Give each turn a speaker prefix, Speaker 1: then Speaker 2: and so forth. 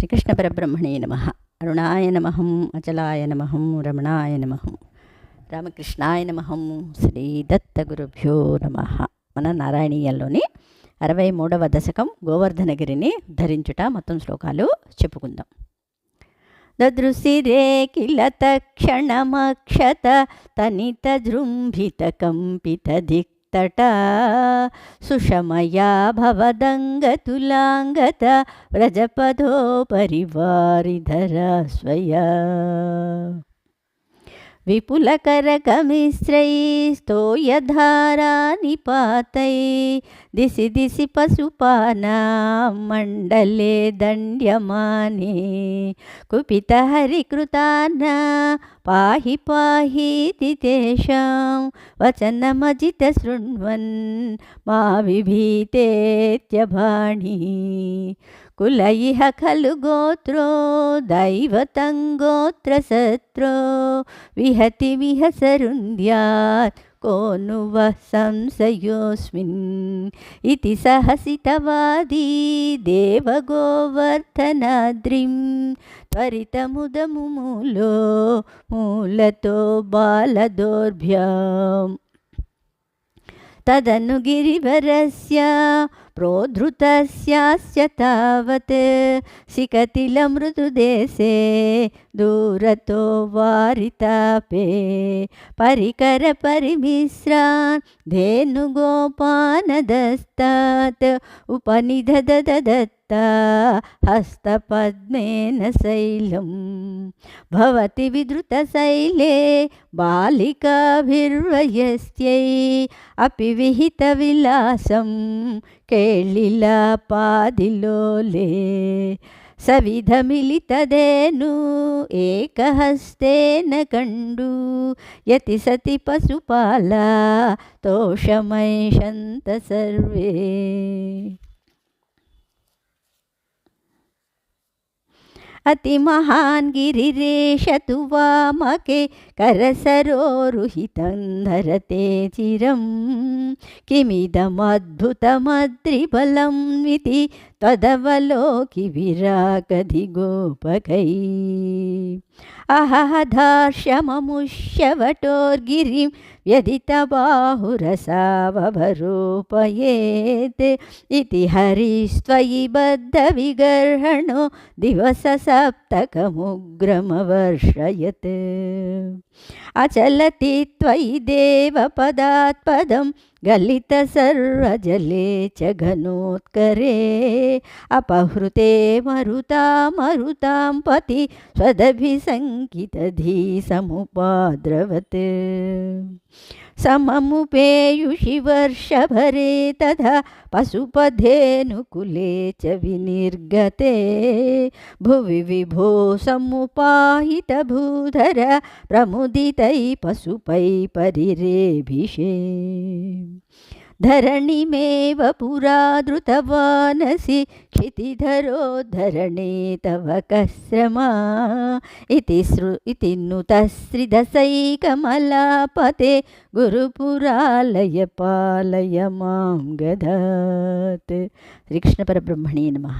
Speaker 1: శ్రీకృష్ణ పరబ్రహ్మణే నమ. అరుణాయ నమహం అచలాయ నమహం రమణాయ నమహం రామకృష్ణాయ నమహం శ్రీ దత్త గురుభ్యో నమ. మన నారాయణీయంలోని అరవై మూడవ దశకం గోవర్ధనగిరిని ధరించుట మొత్తం శ్లోకాలు చెప్పుకుందాం. దదృశిరే కిల తక్షణమక్షత తనిత జృంభిత కంపిత तट सुषमया भवदङ्गतुलाङ्गत व्रजपदोपरिवारिधरा स्वया। विपुलकरकमिश्रैस्तो यधारा निपातै दिशि दिशि पशुपानां मण्डले दण्ड्यमाने कुपितहरिकृताना पाहि पाहीति वचनमजित वचनमजितशृण्वन् मा विभीतेत्यभाणी। कुल इह खलु गोत्रो दैवतङ्गोत्रशत्रो विहति विहसरुन्द्यात् को नु वः संशयोऽस्मिन् इति सहसितवादी देवगोवर्धनाद्रिं त्वरितमुदमुमूलो मूलतो बालदोर्भ्याम् तदनु गिरिवरस्य प्रोद्धृतस्यास्य तावत् शिखतिलमृदुदेशे दूरतो वारितापे परिकरपरिमिश्रान् धेनुगोपानदस्तात् उपनिधददत्ता हस्तपद्मेन शैलं भवति विधृतशैले बालिकाभिर्वयस्यै अपि विहितविलासं ಕೇಳಿಲ ಪಾದಿಲೋಲೆ ಸವಿಧ ಮಿಲಿತದೇನು ಏಕಹಸ್ತೇನ ಕಂಡು ಯತಿ ಸತಿ ಪಶುಪಾಲ ತೋಷಮೈ ಶಂತ ಸರ್ವೇ अतिमहान् गिरिरेशतु वामके करसरोरुहितं धरते चिरं किमिदमद्भुतमद्रिबलम् తన్వితి తదవలోకి విరాకధిగోపకై అహహధార్షమముష్యవటోర్గిరిం వ్యదితబాహురసావభరూపయేత్ ఇది హరిస్త్వయి బద్ధ విగర్హణో దివస సప్తకముగ్రమవర్షయత్. అచలతి త్వయి దేవపదాత్పదం गलितसर्वजले च घनोत्करे, अपहृते मरुतामरुतां पति स्वदभिसङ्कितधीसमुपाद्रवत् सममुपेयुषि वर्षभरे तथा पशुपधेनुकुले च विनिर्गते, भुवि विभो समुपाहितभूधर प्रमुदितै पशुपै परिरेभिषे। धरणिमेव पुरा पुरादृतवानसि क्षितिधरो धरणे तव कस्रमा इति सृ इति नुतश्रिधसैकमलापते गुरुपुरालय पालय मां गधात् श्रीकृष्णपरब्रह्मणे नमः